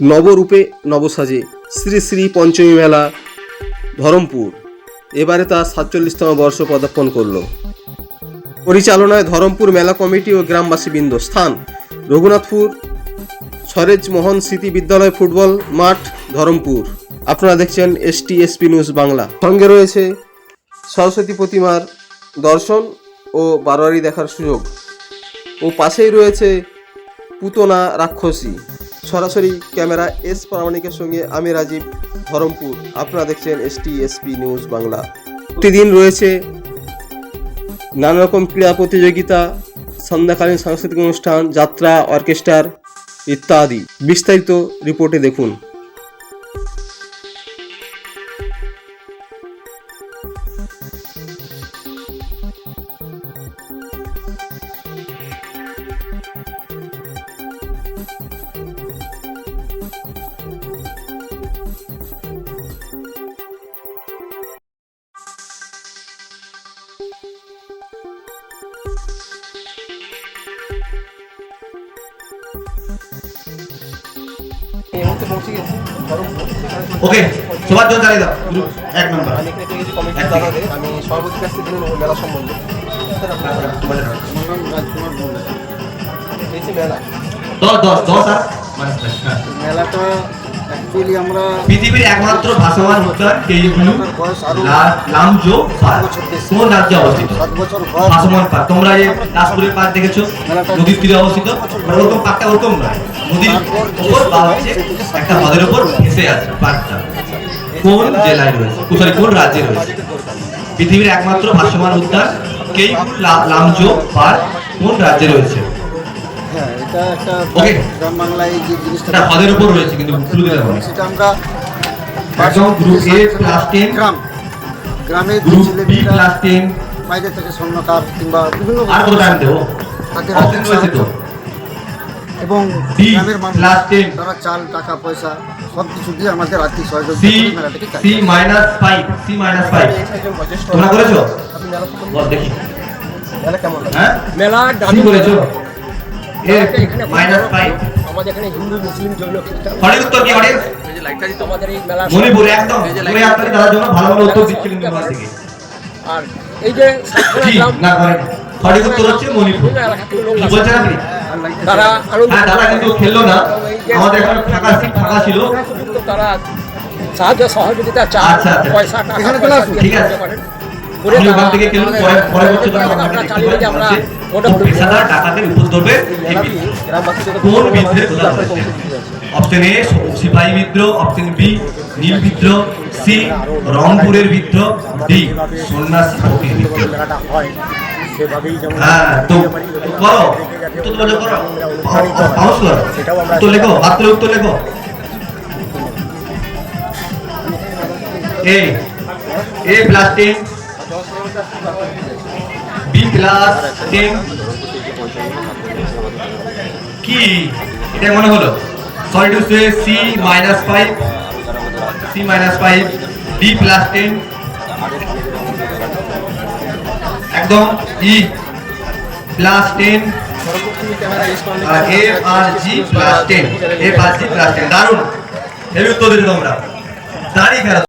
নবরূপে নবসাজে শ্রী শ্রী পঞ্চমী মেলা, ধরমপুর। এবারে তার সাতচল্লিশতম বর্ষ পদার্পণ করল। পরিচালনায় ধরমপুর মেলা কমিটি ও গ্রামবাসীবৃন্দ। স্থান, রঘুনাথপুর, সরেজ মোহন স্মৃতি বিদ্যালয় ফুটবল মাঠ, ধরমপুর। আপনারা দেখছেন S T SP news Bangla. সঙ্গে রয়েছে সরস্বতী প্রতিমার দর্শন ও বারোয়ারি দেখার সুযোগ। ও পাশেই রয়েছে পুতনা রাক্ষসী। সরাসরি ক্যামেরা এস প্রামাণিকের সঙ্গে আমি রাজীব, ধরমপুর। আপনারা দেখছেন এস এসপি নিউজ বাংলা। প্রতিদিন রয়েছে নানা রকম ক্রীড়া প্রতিযোগিতা, সন্ধ্যাকালীন সাংস্কৃতিক অনুষ্ঠান, যাত্রা, অর্কেস্ট্রার ইত্যাদি। বিস্তারিত রিপোর্টে দেখুন। ওকে সবার জন্য চালিয়ে দাও। এক নম্বর। আমি এখানে পেয়ে গেছি কমিটির দাদাদের আমি সভাপতির কাছ থেকে জেনে মেলা সম্বন্ধে। মেলা। দশ দশ আর। মেলাটা অ্যাকচুয়ালি আমরা পৃথিবীর একমাত্র ভাসমান উদ্যান কেইগুলু বয়স আরও লামজো পার্ক বছর বেশি। কোন রাজ্যে অবস্থিত? সাত বছর বয়স ভাসমান পার্ক। তোমরা যে দাসপুরের পার্ক দেখেছ? নদীর তীরে অবস্থিত। ওরকম পার্কটা ওরকম নয়। নদীর উপর বা হচ্ছে একটা হ্রদের উপর ভেসে আছে পার্কটা। কোন জেলায় রয়েছে? সরি কোন রাজ্যে রয়েছে? পৃথিবীর একমাত্র উদ্যান লামজো পার্ক কোন রাজ্যে রয়েছে? হ্যাঁ এটা একটা গ্রাম বাংলায় যে জিনিসটা এটা উপর রয়েছে কিন্তু ক্লু হবে সেটা আমরা একদম গ্রুপ এ ক্লাস টেন গ্রাম। গ্রামের গ্রুপ বি ক্লাস টেন বাইরে থেকে স্বর্ণকার কিংবা বিভিন্ন আর কত টাইম দেবো? হাতে অপশন রয়েছে তো? এবং গ্রামের মানুষ তারা চাল টাকা পয়সা সব কিছু দিয়ে আমাদের আর্থিক সহযোগিতা সি করে মেলাটাকে সি চালিয়ে minus five C minus five তোমরা করেছ? আপনি মেলা সম্বন্ধে বল দেখি। মেলা কেমন? হ্যাঁ? মেলা দামি করেছ? মাইনাস ফাইভ আমাদের এখানে হিন্দু মুসলিম জৈন খ্রিস্টান। সঠিক উত্তর কি অডিয়েন্স আমাদের এই মেলা মণিপুর একদম। আপনাকে দাদার জন্য ভালো ভালো উত্তর দিচ্ছিলেন তোমার থেকে আর এই যে সাতখানা জি গ্রাম না করেন সঠিক উত্তর হচ্ছে মণিপুর। বিভিন্ন এলাকা থেকে লোক কি আসে। বলছেন আপনি? তারা আনন্দ হ্যাঁ কিন্তু খেললো না। আমাদের এখানে ফাঁকা সিট ফাঁকা ছিল। তারা সাহায্য সহযোগিতা চা আচ্ছা, আচ্ছা। পয়সা টাকা ঠিক আছে। করে আমরা পেশাদার ডাকাতের উপদ্রবে এই কোন বিদ্রোহের অপশন এ সিপাহী বিদ্রোহ অপশন বি নীল বিদ্রোহ সি রংপুরের বিদ্রোহ ডি সন্ন্যাসী ফকির বিদ্রোহ। মেলাটা হয় তো করো। উত্তর তোমাদের করো। পাউস করো। উত্তর লেখো মাত্র উত্তর লেখো। A A plus ten B minus five D plus ten একদম ই প্লাস টেন আর জি প্লাস টেন আর জি প্লাস টেন দারুণ। হেভি উত্তর দিলে তোমরা। দাঁড়িয়ে